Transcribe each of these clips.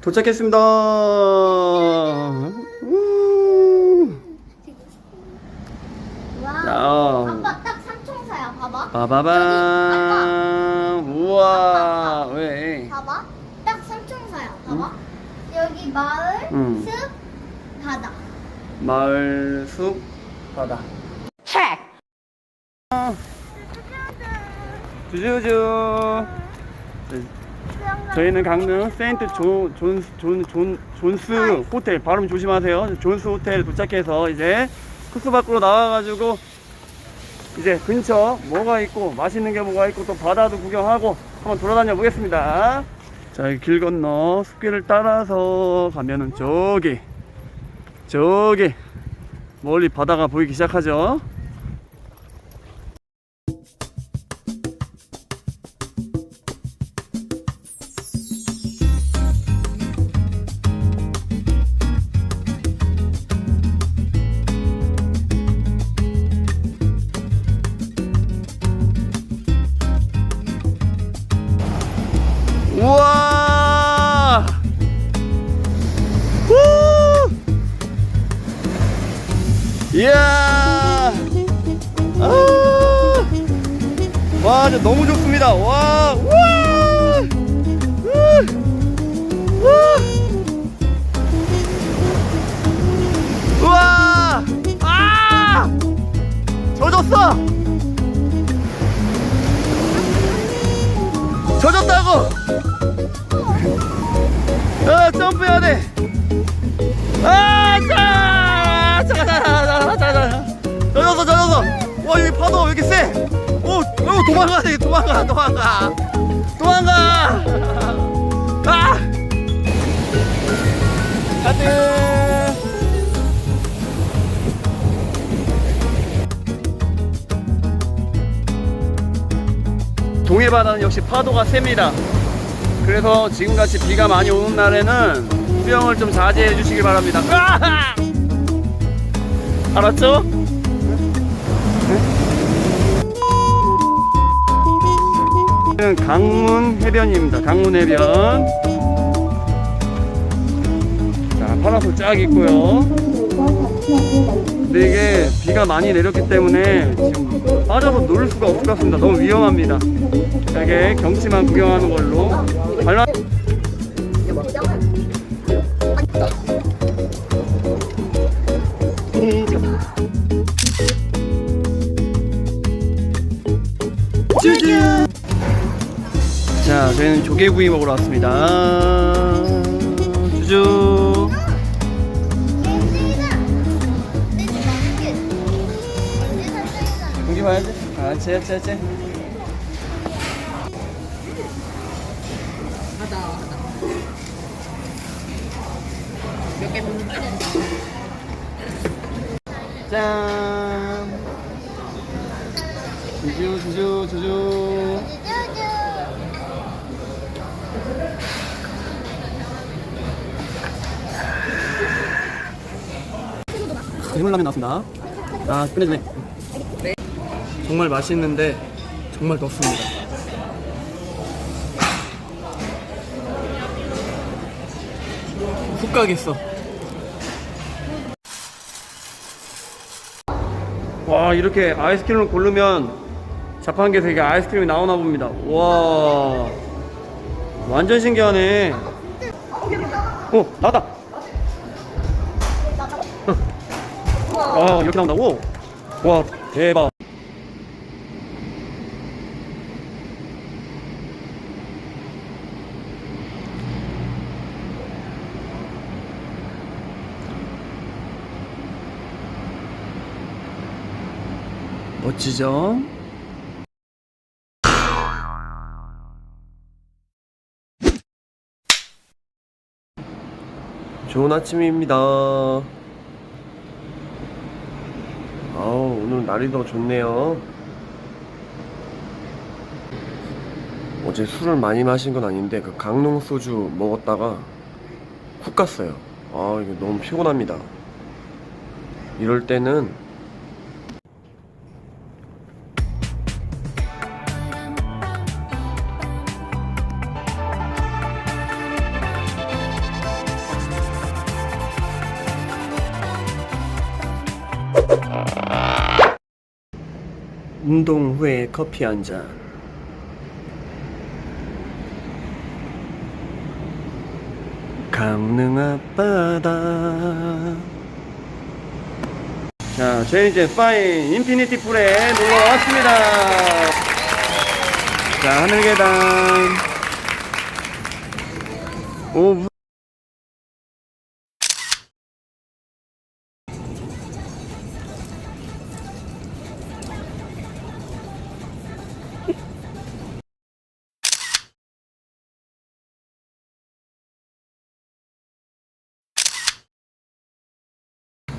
도착했습니다. 우. 와. 야. 아빠 딱 삼총사야. 봐봐. 빠바밤. 우와. 왜? 봐봐. 딱 삼총사야. 봐봐. 여기 마을, 응. 숲, 바다. 마을 숲 바다. 주주주. 저희는 강릉 세인트 존스 호텔 발음 조심하세요. 존스 호텔 도착해서 이제 코스 밖으로 나와가지고 이제 근처 뭐가 있고 맛있는 게 뭐가 있고 또 바다도 구경하고 한번 돌아다녀 보겠습니다. 자, 이길 건너 숲길을 따라서 가면은 저기 저기 멀리 바다가 보이기 시작하죠. 너무 좋습니다. 와! 우와! 우! 우! 우와! 아! 젖었어! 젖었다고! 아 점프해야 돼. 도망가 돼, 도망가, 도망가, 도망가. 아, 가드. 동해 바다는 역시 파도가 셉니다. 그래서 지금같이 비가 많이 오는 날에는 수영을 좀 자제해 주시길 바랍니다. 으아하! 알았죠? 여기는 강문 해변입니다. 강문 해변. 자, 파라솔 쫙 있고요. 근데 이게 비가 많이 내렸기 때문에 지금 빠져서 놀 수가 없을 것 같습니다. 너무 위험합니다. 이렇게 경치만 구경하는 걸로 관람. 조개구이 먹으러 왔습니다. 쭈쭈. 공기 봐야지. 아, 쟤, 쟤, 쟤. 짠. 주주, 주주, 주주. 해물라면 나왔습니다. 아, 끝내주네. 정말 맛있는데 정말 덥습니다. 훅 가겠어. 와 이렇게 아이스크림을 고르면 자판기에서 이게 아이스크림이 나오나 봅니다. 와 완전 신기하네. 어 나왔다. 아 이렇게 나온다고? 와 대박. 멋지죠? 좋은 아침입니다. 아우, 오늘 날이 더 좋네요. 어제 술을 많이 마신 건 아닌데, 그 강릉 소주 먹었다가 훅 갔어요. 아, 이거 너무 피곤합니다. 이럴 때는 운동 후에 커피 한 잔. 강릉 앞바다. 자, 저희 이제 파인 인피니티 풀에 놀러 왔습니다. 자, 하늘 계단. 오,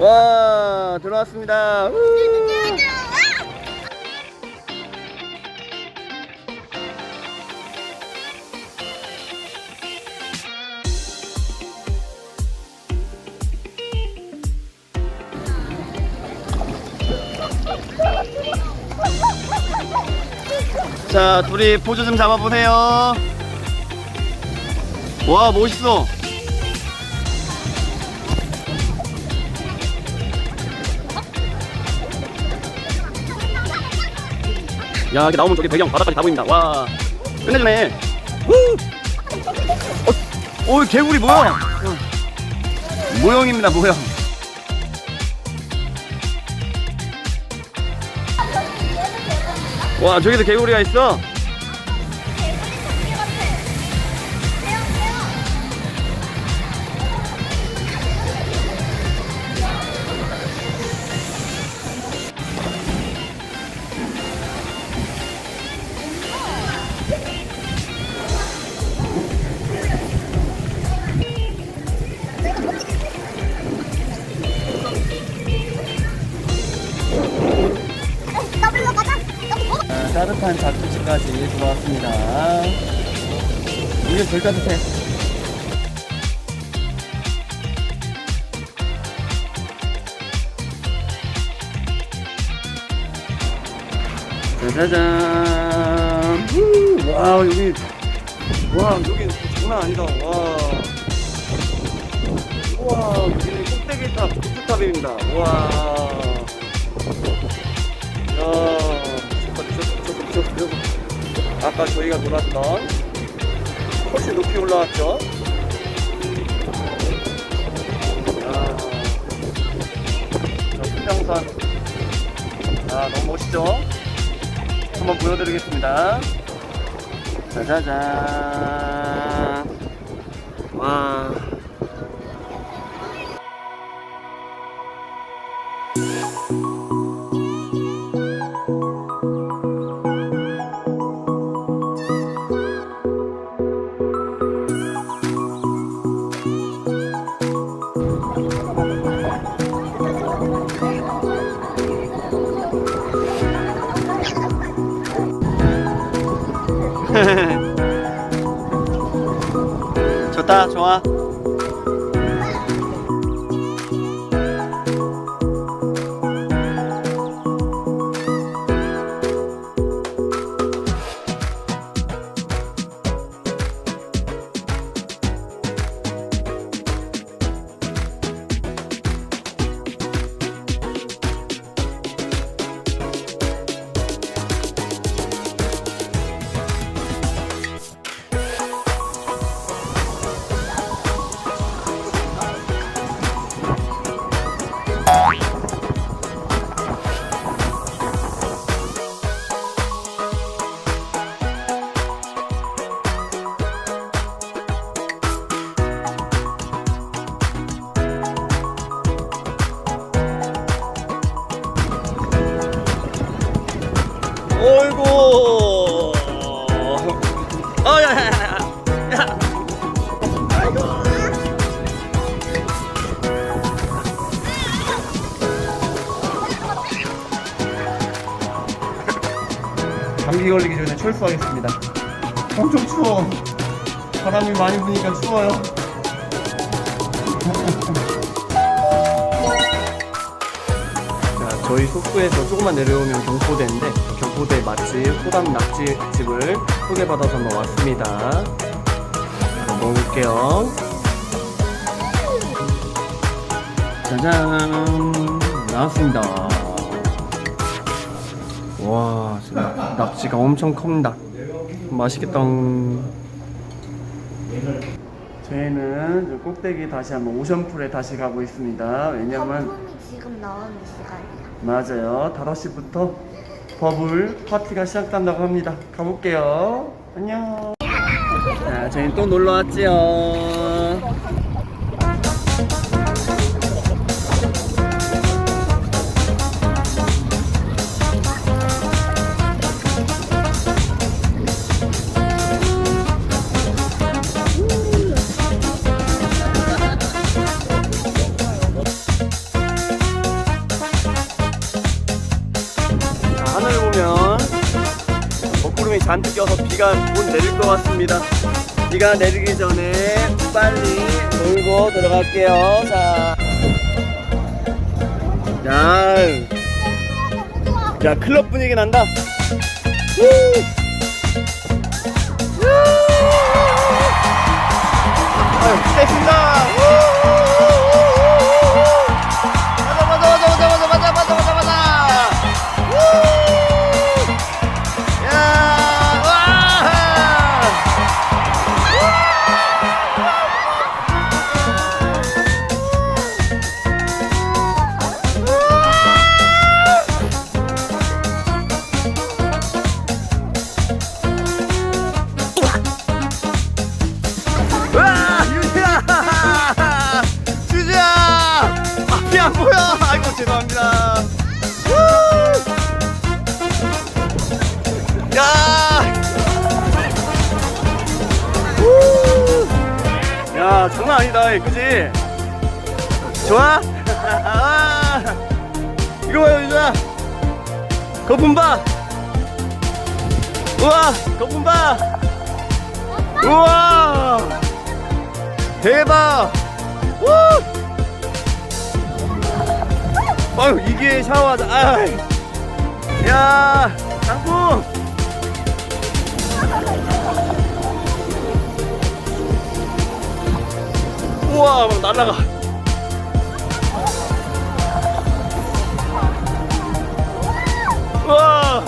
와, 들어왔습니다. 우! 자, 둘이 포즈 좀 잡아보세요. 와, 멋있어. 야, 이렇게 나오면 저기 배경 바다까지 다 보입니다. 와, 끝내주네. 후! 어, 어, 개구리 뭐야? 어. 모형입니다, 모형. 와, 저기도 개구리가 있어. 자쿠지까지 들어왔습니다. 이게 덜 따뜻해. 짜자잔. 후, 와, 여기, 와, 여기 장난 아니다. 와. 우와, 여기는 꼭대기 탑, 루프탑입니다. 와. 야, 저거, 저거, 저거, 저거. 아까 저희가 놀았던 훨씬 높이 올라왔죠? 야, 저 수평선. 아, 너무 멋있죠? 한번 보여드리겠습니다. 짜자잔. 와. 감기 걸리기 전에 철수하겠습니다. 엄청 추워. 바람이 많이 부니까 추워요. 자, 저희 숙소에서 조금만 내려오면 경포대인데 경포대 맛집 소담 낙지집을 소개받아서 한번 왔습니다. 한번 먹어볼게요. 짜잔 나왔습니다. 와, 진짜 낙지가 엄청 큽니다. 맛있겠다. 저희는 저 꼭대기 다시 한번 오션풀에 다시 가고 있습니다. 왜냐면 지금 나오는 시간이야. 맞아요. 5시부터 버블 파티가 시작된다고 합니다. 가볼게요. 안녕. 자, 저희 또 놀러 왔지요. 잔뜩 껴서 비가 곧 내릴 것 같습니다. 비가 내리기 전에 빨리 놀고 들어갈게요. 자, 야. 야 클럽 분위기 난다. 아유, 됐습니다. 안 보여! 아이고, 죄송합니다. 우! 야! 우! 야, 장난 아니다, 그지? 좋아? 아! 이거 봐요, 유지야! 거품 봐! 우와! 거품 봐! 우와! 대박! 우! 아유, 이게 샤워하자. 아이. 야, 장풍! 우와, 막 날라가. 우와!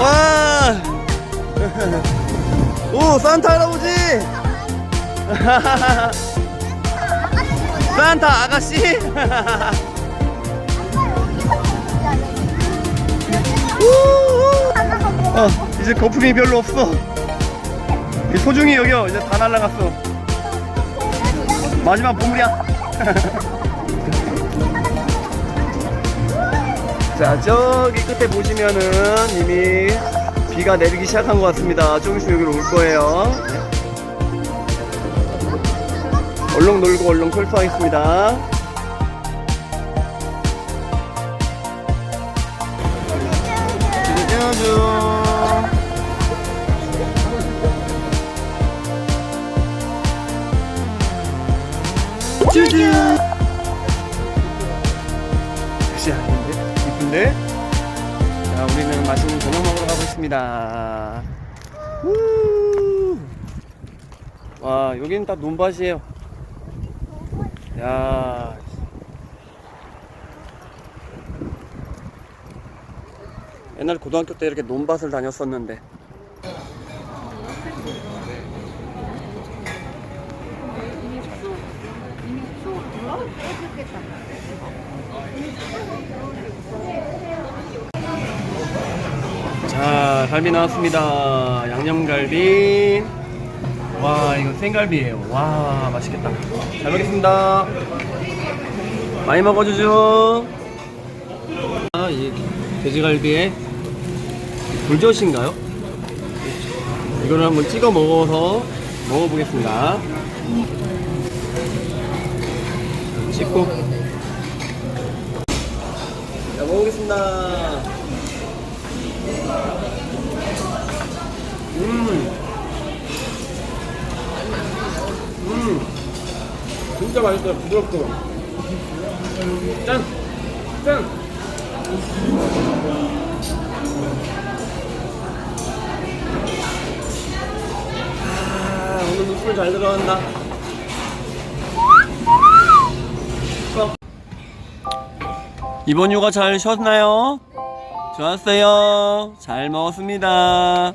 와! 오, 산타 할아버지! 산타 아가씨! 어, 이제 거품이 별로 없어. 이 소중히 여기요. 이제 다 날라갔어. 마지막 보물이야. 자, 저기 끝에 보시면은 이미 비가 내리기 시작한 것 같습니다. 좀 있으면 여기로 올 거예요. 네. 얼렁 놀고 얼렁 철수하겠습니다. 짜잔. 쭈쭈. 역시 아닌데? 이쁜데? 자, 우리는 맛있는 저녁 먹으러 가고 있습니다. 우! 와, 여기는 다 논밭이에요. 야. 옛날 고등학교 때 이렇게 논밭을 다녔었는데. 자, 갈비 나왔습니다. 양념갈비. 와, 이거 생갈비예요. 와, 맛있겠다. 잘 먹겠습니다. 많이 먹어주죠. 아, 이 돼지갈비에 불젓인가요? 이거를 한번 찍어 먹어서 먹어보겠습니다. 찍고. 자, 먹어보겠습니다. 음. 음. 진짜 맛있어요. 부드럽고. 짠! 짠! 아, 오늘 눈물 잘 들어간다. 어. 이번 휴가 잘 쉬었나요? 좋았어요. 잘 먹었습니다.